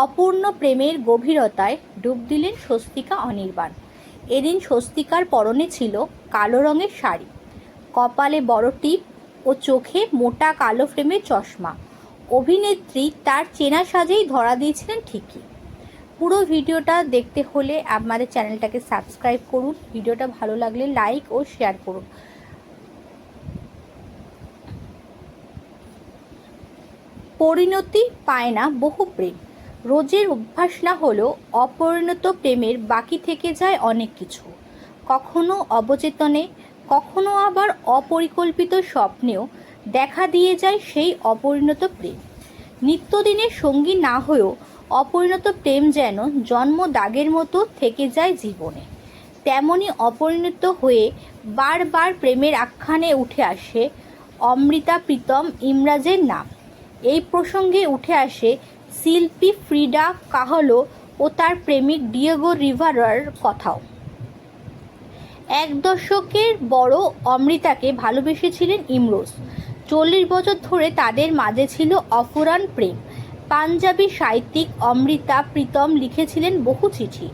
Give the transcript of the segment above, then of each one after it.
অপূর্ণ প্রেমের গভীরতায় ডুব দিলেন স্বস্তিকা অনির্বাণ। এদিন স্বস্তিকার পরনে ছিল কালো রঙের শাড়ি। কপালে বড় টিপ ও চোখে মোটা কালো ফ্রেমের চশমা। অভিনেত্রী তার চেনা সাজেই ধরা দিয়েছিলেন ঠিকই। পুরো ভিডিওটা দেখতে হলে আমাদের চ্যানেলটাকে সাবস্ক্রাইব করুন। ভিডিওটা ভালো লাগলে লাইক ও শেয়ার করুন। পরিণতি পায় না বহু প্রেম। রোজের অভ্যাস না হলেও অপরিণত প্রেমের বাকি থেকে যায় অনেক কিছু। কখনো অবচেতনে, কখনো আবার অপরিকল্পিত স্বপ্নেও দেখা দিয়ে যায় সেই অপরিণত প্রেম। নিত্যদিনের সঙ্গী না হয়েও অপরিণত প্রেম যেন জন্ম দাগের মতো থেকে যায় জীবনে। তেমনি অপরিণত হয়ে বারবার প্রেমের আখ্যানে উঠে আসে অমৃতা প্রীতম ইমরাজের নাম। এই প্রসঙ্গে উঠে আসে শিল্পী ফ্রিডা কাহলো ও তার প্রেমিক ডিয়েগো রিভারার কথাও। এক দশকের বড় অমৃতাকে ভালোবেসেছিলেন ইমরোজ। চল্লিশ বছর ধরে তাদের মাঝে ছিল অফুরান প্রেম। পাঞ্জাবি সাহিত্যিক অমৃতা প্রীতম লিখেছিলেন বহু চিঠি।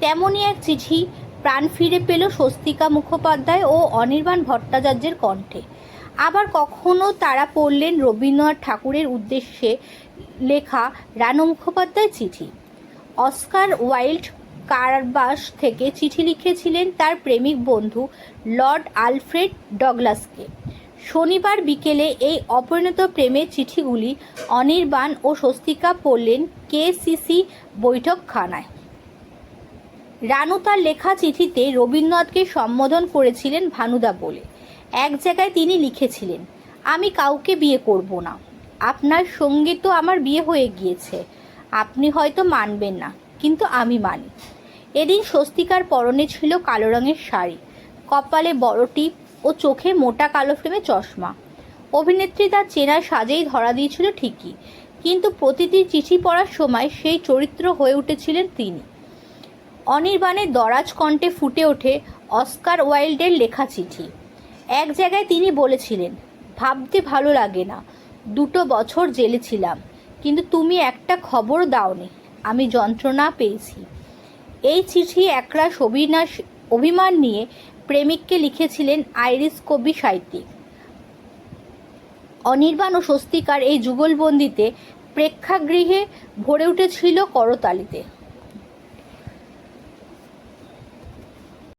তেমনই এক চিঠি প্রাণ ফিরে পেল স্বস্তিকা মুখোপাধ্যায় ও অনির্বাণ ভট্টাচার্যের কণ্ঠে। আবার কখনো তারা পড়লেন রবীন্দ্রনাথ ঠাকুরের উদ্দেশ্যে লেখা রানু মুখোপাধ্যায় চিঠি। অস্কার ওয়াইল্ড কারবাস থেকে চিঠি লিখেছিলেন তার প্রেমিক বন্ধু লর্ড আলফ্রেড ডগলাসকে। শনিবার বিকেলে এই অপরিণত প্রেমের চিঠিগুলি অনির্বাণ ও স্বস্তিকা পড়লেন কেসিসি বৈঠকখানায়। রানু তার লেখা চিঠিতে রবীন্দ্রনাথকে সম্বোধন করেছিলেন ভানুদা বলে। এক জায়গায় তিনি লিখেছিলেন, আমি কাউকে বিয়ে করব না। আপনার সঙ্গে তো আমার বিয়ে হয়ে গিয়েছে। আপনি হয়তো মানবেন না, কিন্তু আমি মানি। এদিন স্বস্তিকার পরনে ছিল কালো রঙের শাড়ি, কপালে বড় টিপ ও চোখে মোটা কালো ফ্রেমে চশমা। অভিনেত্রী তার চেনা সাজেই ধরা দিয়েছিল ঠিকই, কিন্তু প্রতিটি চিঠি পড়ার সময় সেই চরিত্র হয়ে উঠেছিলেন তিনি। অনির্বাণের দরাজ কণ্ঠে ফুটে ওঠে অস্কার ওয়াইল্ডের লেখা চিঠি এক জায়গায় তিনি বলেছিলেন, ভাবতে ভালো লাগে না, দুটো বছর জেলে ছিলাম, কিন্তু তুমি একটা খবর দাওনি, আমি যন্ত্রণা পেয়েছি। এই চিঠি একরাশ অবিনাশ, অভিমান নিয়ে প্রেমিককে লিখেছিলেন আইরিস কবি সাহিত্যিক। অনির্বাণ ও স্বস্তিকার এই যুগলবন্দিতে প্রেক্ষাগৃহে ভরে উঠেছিল করতালিতে।